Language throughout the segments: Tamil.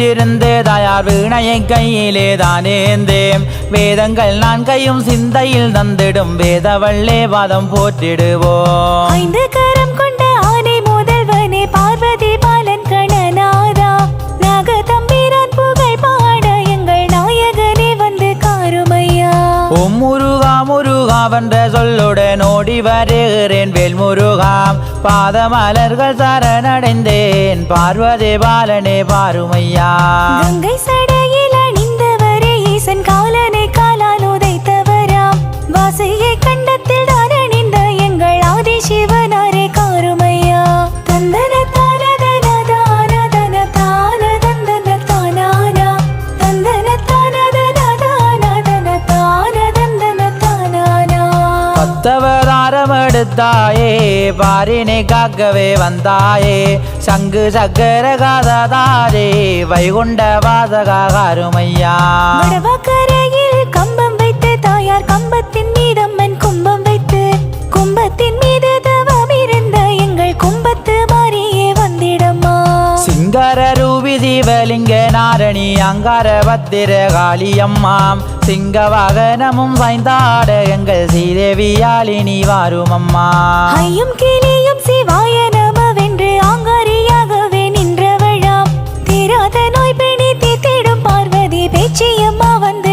விட்டிருந்து தாயார் வீணையை கையிலே தானேந்தேம் வேதங்கள் நான் கையும் சிந்தையில் தந்திடும். வேதவள்ளே வாதம் போற்றிடுவோம். ஐந்து கரம் கொண்ட ஆனை முதல்வனே பார்வதி பாலன் கணநாதா. நாகதம்பிரான் புகழ் பாட எங்கள் நாயகனே வந்து காருமையா. ஓம் முருகா முருகா வென்ற சொல்லுடன் ஓடி வருகிறேன். வேல் முருகாம் பாதமலர்கள் சரணடைந்தேன் பார்வதி பாலனே பாருமையா. பத்தவதாரம் எடுத்தாயே பாரினை காக்கவே வந்தாயே. சங்கு சக்கர காததாரே வைகுண்ட வாசகாருமையா வடவக்கரையில் கம்பம் வைத்து தாயார் கம்பத்தின் சிங்கர ரூபி தீபலிங்க நாரணி அங்கார பத்திர காளியம்மாம். சிங்க வாகனமும் சாய்ந்தாட எங்கள் ஸ்ரீதேவியாலினி வாரும் அம்மா ஐயும் கிளியும் சிவாய நமவென்று ஆங்காரியாகவே நின்றவழாம் தீராத நோய் பிணி தேடும் பார்வதி பேச்சியம்மா வந்து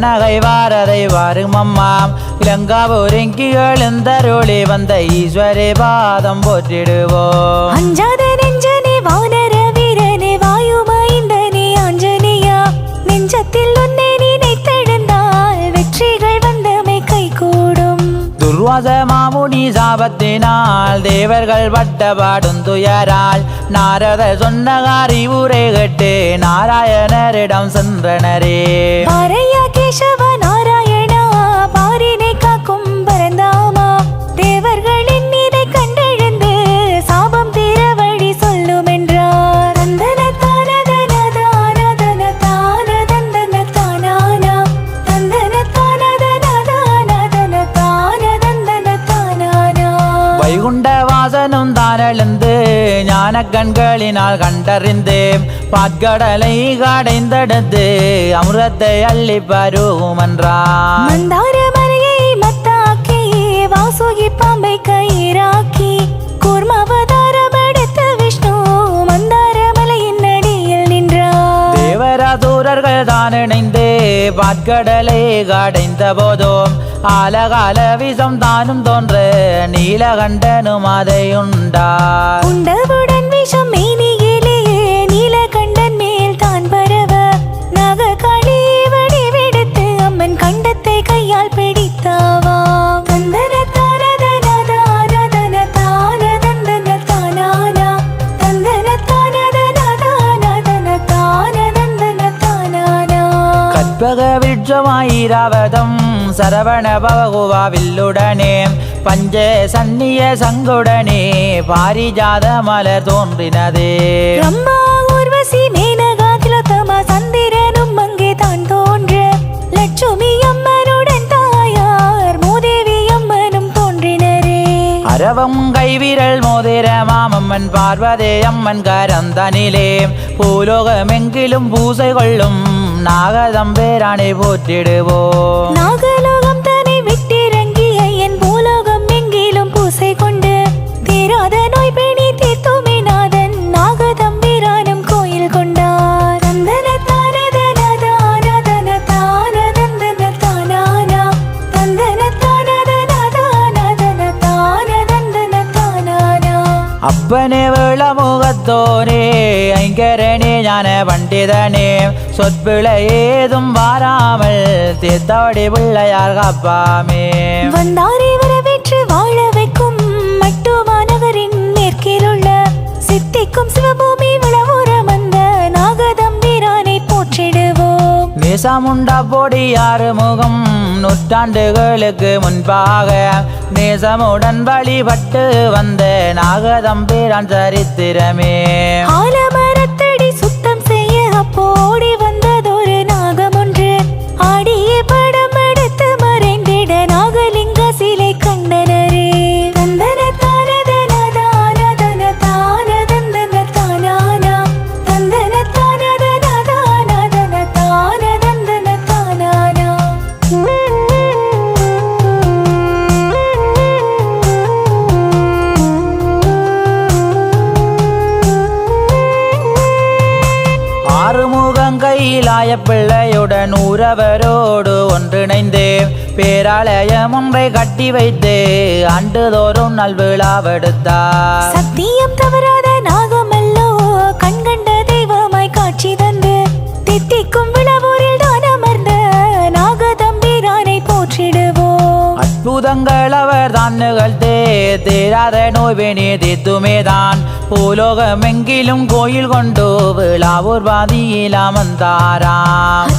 கண்ணகை வாரதை வாரும் அம்மாம். இளங்காவூரிங்கி எழுந்தருளி வந்த ஈஸ்வரி பாதம் போற்றிடுவோம். அஞ்சாத நெஞ்சனே வானர வீரனே வாயுமைந்தனே ஆஞ்சநேயா. நெஞ்சத்தில் உன்னை நினைத்தெழுந்தால் வெற்றிகள் வந்தமை கைகூடும். துர்வாச மாமுனி சாபத்தினால் தேவர்கள் பட்டபாடும் துயரால் நாரத சொன்னகாரி ஊரை கட்டு நாராயணரிடம் சென்றனரே. தானெழுந்து ஞான கண்களினால் கண்டறிந்தேன். பாற்கடலை கடைந்தெடுத்து அமிர்தத்தை அள்ளி மலையை மத்தாக்கி வாசுகி பாம்பை கயிறாக்கி கூர்மாவதாரம் எடுத்த விஷ்ணு மந்தார மலையின் அடியில் நின்றார் தேவராதூரர்கள் தான் இணைந்து பாற்கடலை கடைந்த போதும் ஆலகால விஷம் தானும் தோன்ற நீலகண்டனும் அதை சரவண பவகுவா வில்லுடனே பஞ்ச சன்னிய சங்குடனே பாரிஜாத மலர் தோன்றினதே. பிரம்மா ஊர்வசி மேனகா திலோத்தமா சந்திரனும் அங்கே தான் தோன்ற லட்சுமி அம்மனுடன் தாயார் மூதேவி அம்மனும் தோன்றினரே. அரவம் கைவிரல் மோதிர மாமம்மன் பார்வதே அம்மன் கரந்தனிலே பூலோகமெங்கிலும் பூசை கொள்ளும் நாகதம்பேரானை போற்றிடுவோம். நாகலோகம் அப்பனே வேளமுகத்தோனே ஐங்கரனே ஞான பண்டிதனே. சொற்பிழை ஏதும் வாராமல் தீர்த்தவடி பிள்ளையார் காப்பாமே. வந்தாரை வரவேற்று வாழ வைக்கும் மட்டுமாநகரின் மேற்கிலுள்ள சித்திக்கும் சிவபூமி விளவுரம் அந்த நாகதம்பிரானை போற்றிடுவோம். நேசமுண்டா பொடி ஆறு முகம் நூற்றாண்டுகளுக்கு முன்பாக நேசமுடன் வழிபட்டு வந்த நாகதம்பிரான் சரித்திரமே. கையிலாய பிள்ளையுடன் ஊரவரோடு ஒன்றிணைந்து பேராலயம் ஒன்றை கட்டி வைத்து ஆண்டுதோறும் நல்விழாவெடுத்தார் சத்தியம் தவறாத அவர் தான் நிகழ்த்தே தேராத நோய்வினி தீத்துமே தான் பூலோகமெங்கிலும் கோயில் கொண்டு விழாவூர் பாதியில் அமர்ந்தாராம்.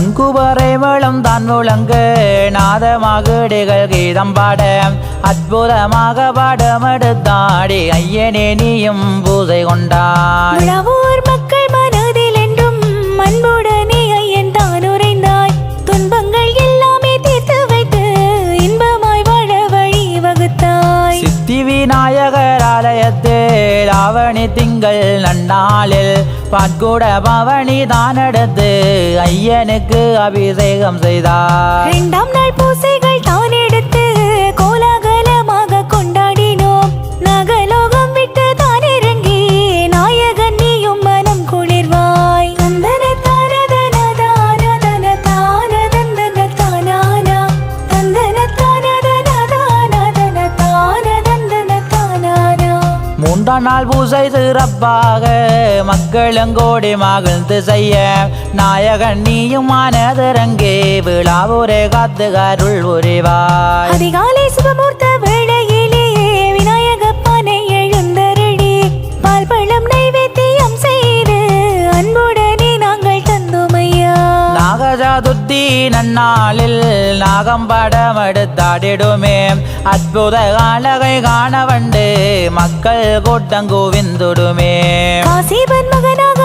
சங்குவரை வளம் தான் முழங்க நாதமாகடிகள் கீதம் பாட. அற்புதமாக பாடம் எடுத்தாடி ஐயனே நீயும் பூஜை உழவோர் மக்கள் மனதில் என்றும் அன்புடனே ஐயன் தான் உறைந்தாய். துன்பங்கள் எல்லாமே தீர்த்து வைத்து இன்பமாய் வாழ வழி வகுத்தாய். சித்தி விநாயகர் ஆலயத்தில் ஆவணி திங்கள் நன்னாளில் பாட்கூட பவனி தான் எடுத்து ஐயனுக்கு அபிஷேகம் செய்தார். இரண்டாம் நாள் பூசை சிறப்பாக மக்களுங்கோடி மகிழ்ந்து செய்ய. நாயகன் நீயும் மனதிறங்கே. விழாவூரே காத்து அருள் உரிவாய். அதிகாலை சுபமூர்த்த நாகஜாதுர்த்தி நன்னாளில் நாகம் படம் எடுத்தாடிடுமே அற்புத அழகை காண வண்டு மக்கள் கூட்டம் குவிந்துடுமே. காசிபன் மகனாக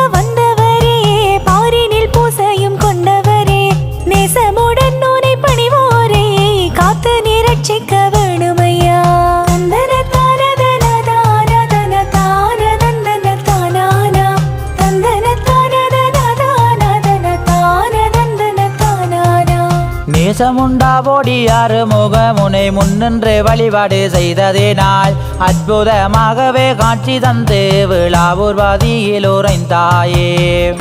நேசமுண்டா போடியாறு முகமுனை முன்னின்று வழிபாடு செய்ததினால் அற்புதமாகவே காட்சி தந்து விழாவூர்வாதியில் உரைந்தாயே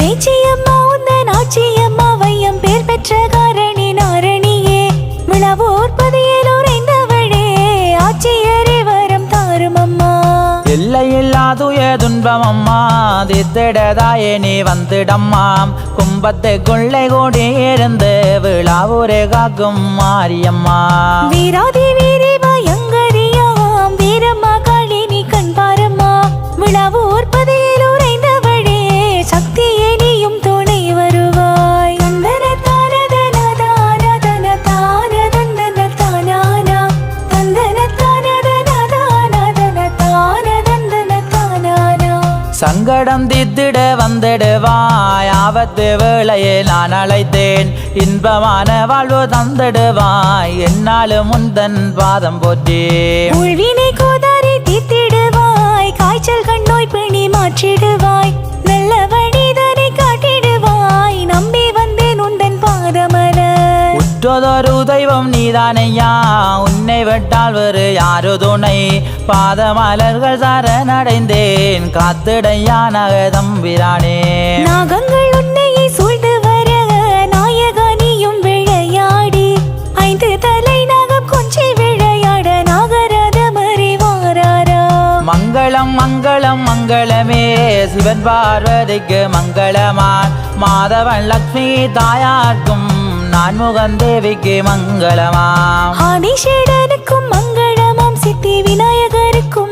பேச்சியம்மா உந்தன் ஆச்சியம்மா வையம் பேர் பெற்ற எல்லையில்லாதுய அம்மா தித்திடதாயே நீ வந்துடம்மாம் கும்பத்துக்குள்ளே கூடி இருந்து விழாவூரே காக்கும் மாரியம்மா. வீராதி தந்திடுவாய் ஆபத்து வேளையை நான் அழைத்தேன். இன்பமான வாழ்வு தந்திடுவாய். என்னாலும் முந்தன் பாதம் போற்றி. உள்வினை கோதாரி தீத்திடுவாய் காய்ச்சல் கண்ணோய் பிணி மாற்றிடுவாய். நல்ல வழிதனை உற்றதொரு தெய்வம் நீதானையா? உன்னை விட்டால் வேறு யாரு துணை? பாதமலர்கள் சரணடைந்தேன் காத்திடையா நகதம்பிரானே நாகங்கள் உன்னையை சூழ்ந்து வர நாயகா நீயும் விளையாடி ஐந்து தலை நாகம் கொஞ்சி விளையாட நாகரதம் அறிவாராரா? மங்களம் மங்களம் மங்களமே சிவன் பார்வதிக்கு மங்களமான். மாதவன் லக்ஷ்மி தாயார்க்கும் நான் முகந்தேவிக்கு மங்களமாம். ஆதிசேடனுக்கும் மங்களமாம். சித்தி விநாயகருக்கும்